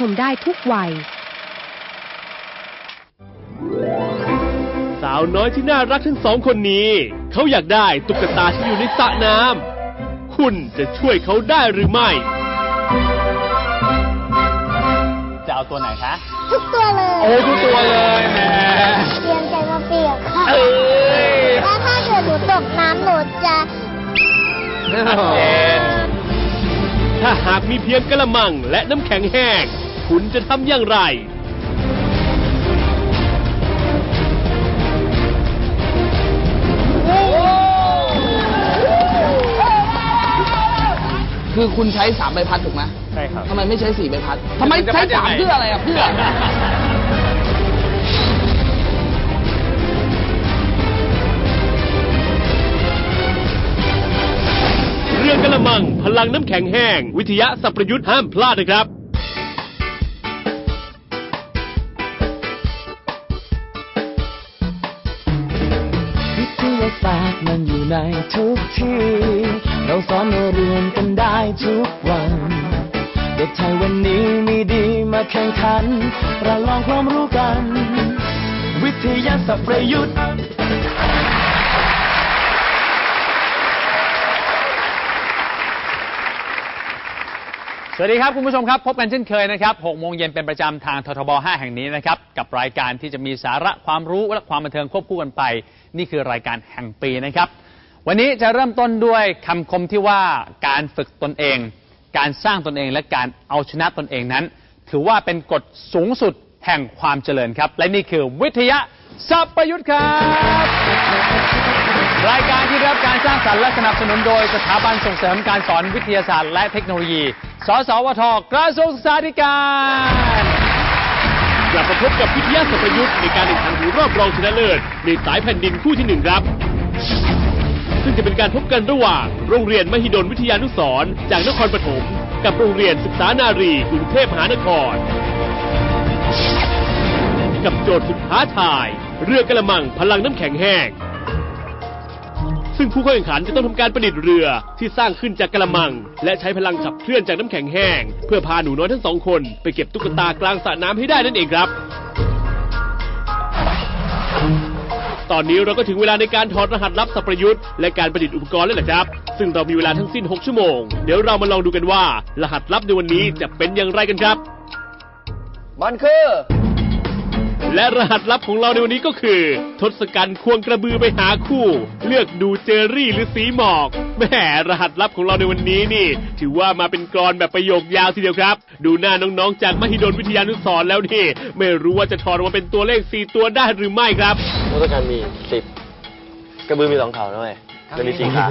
ชมได้ทุกวัย สาวน้อยที่น่ารักทั้งสองคนนี้ เขาอยากได้ตุ๊กตาที่อยู่ในสระน้ำคุณจะช่วยเขาได้หรือไม่ จะเอาตัวไหนคะ ทุกตัวเลยโอ้ทุกตัวเลยแหมเตรียมใจมาเปียกค่ะเอ้ยแล้วถ้าเกิดหนูตกน้ำหนูจะชัดเจนถ้าหากมีเพียงกระมังและน้ำแข็งแห้ง คุณจะทำอย่างไร คือคุณใช้สามใบพัดถูกไหมใช่ครับ ทำไมไม่ใช้สี่ใบพัดทำไมใช้สามเพื่ออะไรอะเพื่อ เรื่องกระมัง พลังน้ำแข็งแห้ง วิทยาสัพประยุทธ์ห้ามพลาดนะครับ ในทุกที่ เราสอนเราเรียนกันได้ทุกวัน เด็กไทยวันนี้มีดีมาแข่งขันประลองความรู้กัน วิทยาศาสตร์ประยุทธ์สวัสดีครับคุณผู้ชมครับ พบกันเช่นเคยนะครับ6โมงเย็นเป็นประจำทางททบ 5 แห่งนี้นะครับ กับรายการที่จะมีสาระความรู้และความบันเทิงควบคู่กันไป นี่คือรายการแห่งปีนะครับ วันนี้จะเริ่มต้นด้วยคำคมที่ว่าการฝึกตนเอง การสร้างตนเองและการเอาชนะตนเองนั้น ถือว่าเป็นกฎสูงสุดแห่งความเจริญครับ และนี่คือวิทยาสัพประยุทธ์ครับ รายการที่ได้รับการสร้างสรรค์และสนับสนุนโดยสถาบันส่งเสริมการสอนวิทยาศาสตร์และเทคโนโลยี สสวท กระทรวงศึกษาธิการกลับมาพบกับวิทยาสัพประยุทธ์ในการแข่งขันหูรอบรองชนะเลิศในสายแผ่นดินคู่ที่หนึ่งครับ ซึ่งจะเป็นการพบกันระหว่างโรงเรียนมหิดลวิทยานุสรณ์จากนครปฐมกับโรงเรียนศึกษานารีกรุงเทพมหานคร กับโจทย์สุดท้าทาย เรือกระมังพลังน้ำแข็งแห้ง ซึ่งผู้เข้าแข่งขันจะต้องทำการประดิษฐ์เรือที่สร้างขึ้นจากกระมัง และใช้พลังขับเคลื่อนจากน้ำแข็งแห้ง เพื่อพาหนูน้อยทั้งสองคนไปเก็บตุ๊กตากลางสระน้ำให้ได้นั่นเองครับ ตอนนี้เราก็ถึงเวลาในการถอดรหัสลับสัพประยุทธ์และการประดิษฐ์อุปกรณ์แล้วแหละครับ ซึ่งเรามีเวลาทั้งสิ้น 6 ชั่วโมง เดี๋ยวเรามาลองดูกันว่า รหัสลับในวันนี้จะเป็นอย่างไรกันครับ มันคือ และรหัสลับของเราในวันนี้ก็คือ ทศกัณฐ์ควงกระบือไปหาคู่ เลือกดูเจอรี่หรือสีหมอกแหมรหัสลับของเราในวันนี้นี่ ถือว่ามาเป็นกรอนแบบประโยคยาวทีเดียวครับ ดูหน้าน้องๆ จากมหิดลวิทยานุสรณ์แล้วนี่ ไม่รู้ว่าจะถอดออกมาเป็นตัวเลข 4 ตัวได้หรือไม่ครับทศกัณฐ์มีสิบกระบือมีสองเขาด้วยจะมีสี่ขา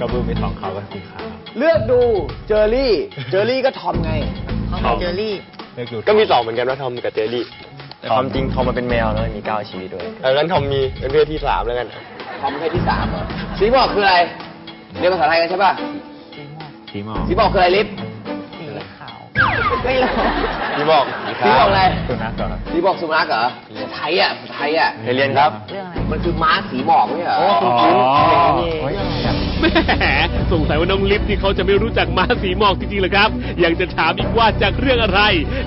กระบือมีสองเขากับสีขาวเลือกดูเจอรี่ เจอรี่ก็ทอมไงเจอรี่ก็มีสองเหมือนกันว่าทอมกับเจอรี่ แต่ความจริงทอมมันเป็นแมวแล้วมีเก้าชีวิตด้วยเอองั้นทอมมีเป็นเพศที่สามแล้วกันทอมเพศที่สามเหรอสีบอกคืออะไร เรียนภาษาไทยกันใช่ป่ะสีหมอกสีบอกคืออะไรลิฟพี่บอกสีบอกอะไรสุนัขเหรอสีบอกสุนัขเหรอภาษาไทยอะภาษาไทยอะเคยเรียนครับ มันคือม้าสีหมอกไม่ใช่เหรออ๋อ แหมสงสัยว่าน้องลิฟต์นี่เขาจะไม่รู้จักม้าสีหมอกจริงๆเหรอครับ ยังจะถามอีกว่าจากเรื่องอะไร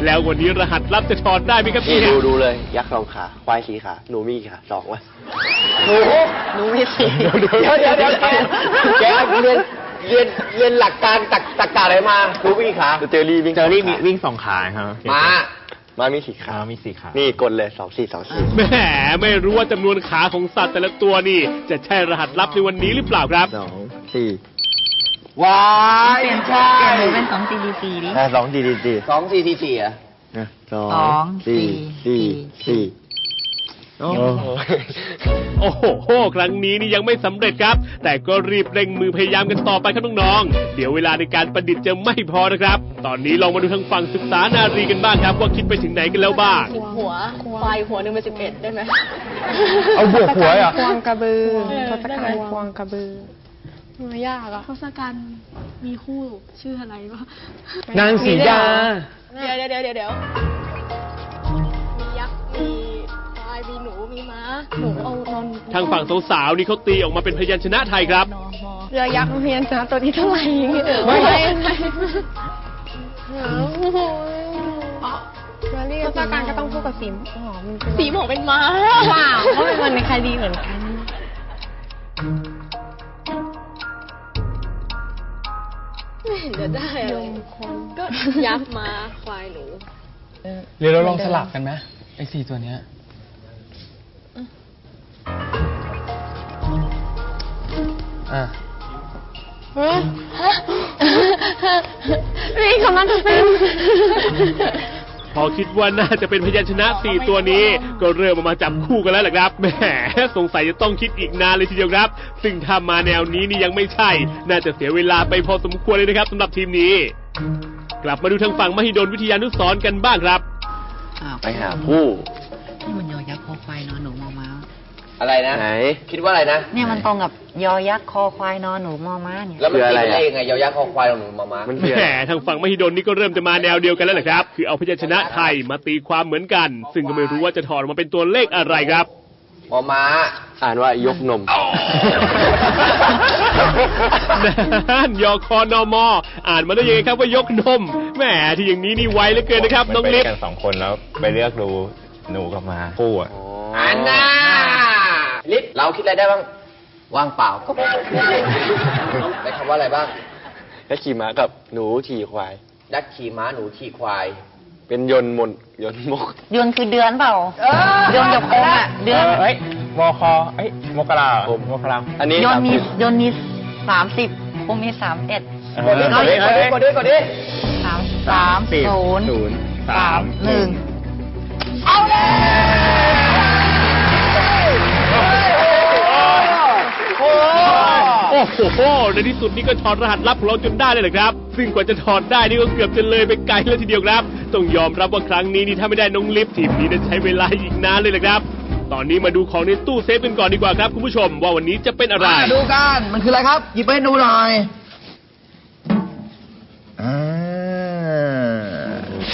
แล้ววันนี้รหัสลับจะถอดได้ไหมครับนี่เนี่ยดูดูเลย ยักษ์สองขาควายสี่ขาหนูมีกี่ขาสองวะหนูหนูมีสีเดี๋ยวเดี๋ยวเดี๋ยวแกแกเรียนเรียนเรียนหลักการตักตักกะอะไรมาหนูมีกี่ขาเจอรี่วิ่งเจอรี่มีวิ่งสองขาครับม้า มามีสี่ขามีสี่ขานี่กดเลยสองสี่สองสี่แหมไม่รู้ว่าจำนวนขาของสัตว์แต่ละตัวนี่ จะใช่รหัสลับในวันนี้หรือเปล่าครับสองสี่ว้ายใช่เปลี่ยนหนูเป็นสองสี่ดีสี่ดิอะสองสี่สี่สี่สองสี่สี่สี่อะนะสอสองงสี่สี่สี่สี่ โอ้โห โอ้โห ครั้งนี้นี่ยังไม่สำเร็จครับ แต่ก็รีบเร่งมือพยายามกันต่อไปครับน้องๆ เดี๋ยวเวลาในการประดิษฐ์จะไม่พอนะครับ ตอนนี้ลองมาดูทางฝั่งศึกษานารีกันบ้างครับ ว่าคิดไปถึงไหนกันแล้วบ้างหัวควายหัวหนึ่งเป็นสิบเอ็ดได้ไหม เอาบวกหัวอะ ควงกระบือเออทศกัณฐ์ควงกระบือมันยากอะทศกัณฐ์มีคู่ชื่ออะไรวะนางสีดา เดี๋ยวเดี๋ยวเดี๋ยวเดี๋ยว หนูมีม้าหนูเอานอนทางฝั่งสาวๆนี่เขาตีออกมาเป็นพยัญชนะไทยครับนอนมอเรือยักษ์เพียนนะตัวที่เท่าไหร่อย่างเงี้ยไม่ไม่เชอรี่กับเจ้าการก็ต้องพูดกับสีหอมมันเป็นสีหมอกเป็นม้าว้าวเพราะเป็นวันในคดีเหมือนกันไม่เห็นจะได้อะไรก็ยักษ์มาควายหนูเดี๋ยวเราลองสลับกันไหมไอ้สี่ตัวเนี้ย อะนี่คำนั้นเป็นพอคิดว่าน่าจะเป็นพยัญชนะสี่ตัวนี้ ก็เริ่มออกมาจับคู่กันแล้วแหละครับแหมสงสัยจะต้องคิดอีกนานเลยทีเดียวครับ ซึ่งถ้ามาแนวนี้นี่ยังไม่ใช่ น่าจะเสียเวลาไปพอสมควรเลยนะครับสำหรับทีมนี้ กลับมาดูทางฝั่งมหิดลวิทยานุสรณ์กันบ้างครับ ไปหาคู่นี่มันยอยักษ์คอควายนอนหนูมอม้า อะไรนะ ไหน คิดว่าอะไรนะ เนี่ยมันตรงกับยอยักษ์คอควายนอนหนูมอม้าเนี่ย แล้วมันคืออะไรตีอะ ได้ยังไงยอยักษ์คอควายของหนูมามามันคือแหอะไร มทางฝั่งมหิดลนี่ก็เริ่มจะมาแนวเดียวกันแล้วแหละครับ คือเอาพยัญชนะไทยมาตีความเหมือนกัน ซึ่งก็ไม่รู้ว่าจะถอดออกมาเป็นตัวเลขอะไรครับมอม้าอ่านว่ายกนม นั่นยอคอนอมอ อ่านมาได้ยังไงครับว่ายกนมแหมที่อย่างนี้นี่ไวเหลือเกินนะครับน้องลิฟ กันสองคนแล้วไปเลือกดูหนูกับมาคู่อะ อันน่า ลิศเราคิดอะไรได้บ้าง ว่างเปล่าก็ได้คำว่าอะไรบ้าง แล้วขี่ม้ากับหนูขี่ควายยักษ์ขี่ม้าหนูขี่ควาย เป็นยนต์มนต์ยนต์มก เดือนคือเดือนเปล่า เดือนกับกงอะ เดือนเฮ้ยมอคอเอ้ยมกราเหรอมกราอันนี้ยนสามมีสิบยนมีสามสิบคงมีสามเอ็ดกดดิกดดิกดดิกดดิกดดิสามสามศูนย์ศูนย์สามหนึ่งโอ้ โหในที่สุดนี่ก็ถอดรหัสลับของเราจนได้เลยแหละครับ ซึ่งกว่าจะถอดได้นี่ก็เกือบจะเลยไปไกลเลยทีเดียวครับ ต้องยอมรับว่าครั้งนี้นี่ถ้าไม่ได้น้องลิฟทีมนี้จะใช้เวลาอีกนานเลยแหละครับ ตอนนี้มาดูของในตู้เซฟกันก่อนดีกว่าครับคุณผู้ชม ว่าวันนี้จะเป็นอะไรดูกัน มันคืออะไรครับ หยิบไปให้ดูหน่อย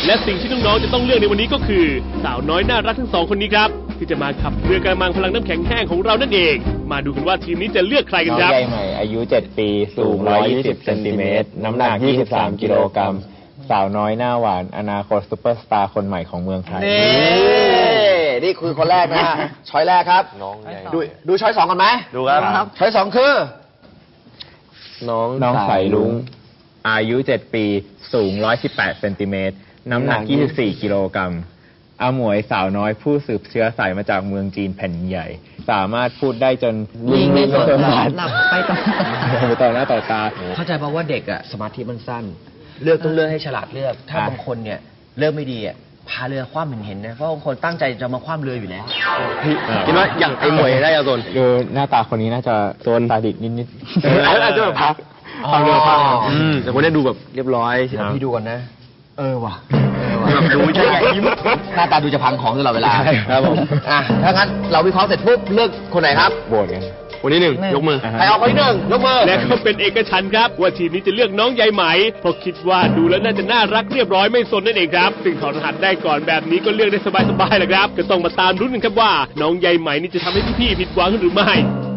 และสิ่งที่น้องๆจะต้องเลือกในวันนี้ก็คือ สาวน้อยน่ารักทั้งสองคนนี้ครับ ที่จะมาขับเรือกระมังพลังน้ำแข็งแห้งของเรานั่นเอง มาดูกันว่าทีมนี้จะเลือกใครกันน้องครับ ใหญ่ใหม่อายุ 7 ปีสูง 120 เซนติเมตร น้ำหนัก 23 กิโลกรัม สาวน้อยหน้าหวาน อนาคตซุปเปอร์สตาร์คนใหม่ของเมืองไทย นี่นี่คือคนแรกนะฮะ ช้อยแรกครับ น้องใหญ่ดูดูช้อยสองก่อนไหมดูครับ ช้อยสองคือ น้องน้องสายลุง อายุ 7 ปี สูง 118 เซนติเมตร น้ำหนัก 24 กิโลกรัม อาหมวยสาวน้อยผู้สืบเชื้อสายมาจากเมืองจีนแผ่นใหญ่ สามารถพูดได้จนยิงในสวนลิงหลับไปต่อไปต่อหน้าต่อตา เข้าใจป่าว่าเด็กอะสมาธิมันสั้น เลือกต้องเลือกให้ฉลาดเลือก ถ้าอะบางคนเนี่ยเลือกไม่ดีอะพาเรือคว่ำเห็นเห็นๆนะ เพราะบางคนตั้งใจจะมาคว่ำเรืออยู่แล้วพี่คิดว่าอย่างไอ้หมวยได้เอาโซนดูหน้าตาคนนี้น่าจะโซนซาดิสนิดๆเอออาจจะแบบพักอ๋อเอาเรือพักอืมแต่คนนี้ดูแบบเรียบร้อยเดี๋ยวพี่ดูก่อนนะ เออว่ะ เออว่ะแบบดูใช่ไงยิ้มหน้าตาดูจะพังของตลอดเวลาครับผมอะถ้างั้นเราวิเคราะห์เสร็จปุ๊บเลือกคนไหนครับโบดกัน คนที่หนึ่งยกมืออ่าฮะใครเอาคนที่หนึ่งยกมือและก็เป็นเอกฉันท์ครับ ว่าทีมนี้จะเลือกน้องใยไหมเพราะคิดว่าดูแล้วน่าจะน่ารักเรียบร้อยไม่สนนั่นเองครับซึ่งถอดรหัสได้ก่อนแบบนี้ก็เลือกได้สบายๆแหละครับ ก็ต้องมาตามรุ้นกันครับว่า น้องใยไหมนี่จะทำให้พี่ๆผิดหวังหรือไม่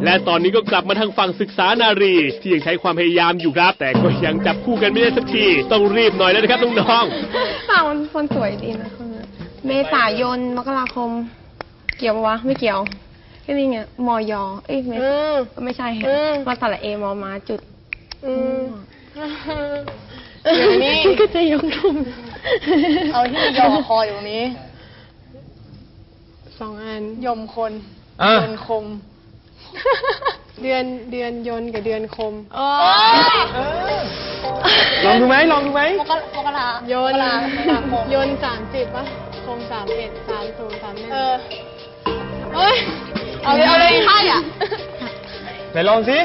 และตอนนี้ก็กลับมาทางฝั่งศึกษานารี ที่ยังใช้ความพยายามอยู่ครับ แต่ก็ยังจับคู่กันไม่ได้สักทีต้องรีบหน่อยแล้วนะครับน้องๆปากมันคนสวยดีนะคนนั้นเมษายนมกราคม เกี่ยวปะวะไม่เกี่ยว ก็นี่ไงมอยอเอ้ยไม่ไม่ใช่ฮะมาสระเอมอมาจุดเดี๋ยวนี้ก็จะยกทุ่มเอาที่ยอคออยู่ตรงนี้ สองอัน ยมคน อะยนคม เดือนเดือนยนต์กับเดือนคม โอ้ยลองดูไหมลองดูไหมมกรมกรายนต์มกราคมยนต์สามสิบป่ะ คมสามเอ็ดสามศูนย์สามหนึ่งเออ เอ้ย เอาเลยเอาเลยใช่อะไหนลองสิ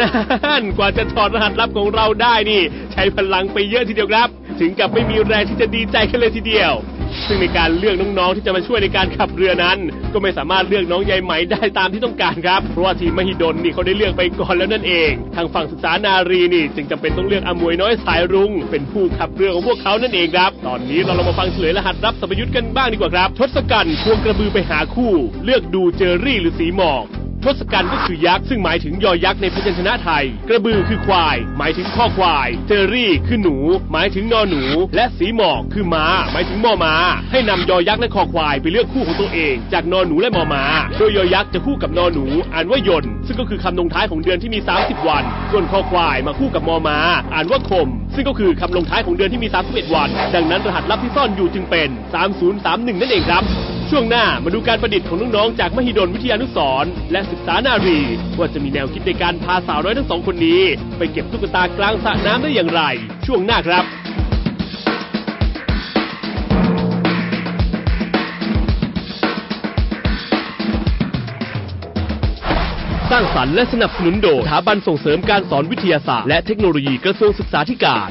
นั่นกว่าจะถอดรหัสลับของเราได้นี่ ใช้พลังไปเยอะทีเดียวครับ ถึงกับไม่มีแรงที่จะดีใจกันเลยทีเดียว ซึ่งในการเลือกน้องๆที่จะมาช่วยในการขับเรือนั้น ก็ไม่สามารถเลือกน้องใยไหมได้ตามที่ต้องการครับ เพราะว่าทีมมหิดลนี่เขาได้เลือกไปก่อนแล้วนั่นเอง ทางฝั่งศึกษานารีนี่จึงจำเป็นต้องเลือกอมวยน้อยสายรุง้งเป็นผู้ขับเรือของพวกเขานั่นเองครับ ตอนนี้เราลองมาฟังเฉลยรหัสรับสัมยุทธ์กันบ้างดีกว่าครับ ทศกัณฐ์ควงกระบือไปหาคู่ เลือกดูเจอรี่หรือสีหมอก ทศกัณฐ์ก็คือยักษ์ซึ่งหมายถึงยอยักษ์ในพยัญชนะไทย กระบือคือควาย หมายถึงข้อควาย เจอรี่คือหนู หมายถึงนอหนู และสีหมอกคือม้า หมายถึงมอม้า ให้นำยอยักษ์และคอควายไปเลือกคู่ของตัวเอง จากนอหนูและมอม้า โดยยอยักษ์จะคู่กับนอหนู อ่านว่ายนซึ่งก็คือคำลงท้ายของเดือนที่มี 30 วัน ส่วนคอควายมาคู่กับมอม้า อ่านว่าคม ซึ่งก็คือคำลงท้ายของเดือนที่มี 31 วัน ดังนั้นรหัสลับที่ซ่อนอยู่จึงเป็น 3031 นั่นเองครับ ช่วงหน้ามาดูการประดิษฐ์ของน้องๆจากมหิดลวิทยานุสรณ์และศึกษานารี ว่าจะมีแนวคิดในการพาสาวน้อยทั้งสองคนนี้ ไปเก็บตุ๊กตากลางสระน้ำได้อย่างไร ช่วงหน้าครับสร้างสรรค์และสนับสนุนโดยสถาบันส่งเสริมการสอนวิทยาศาสตร์และเทคโนโลยีกระทรวงศึกษาธิการ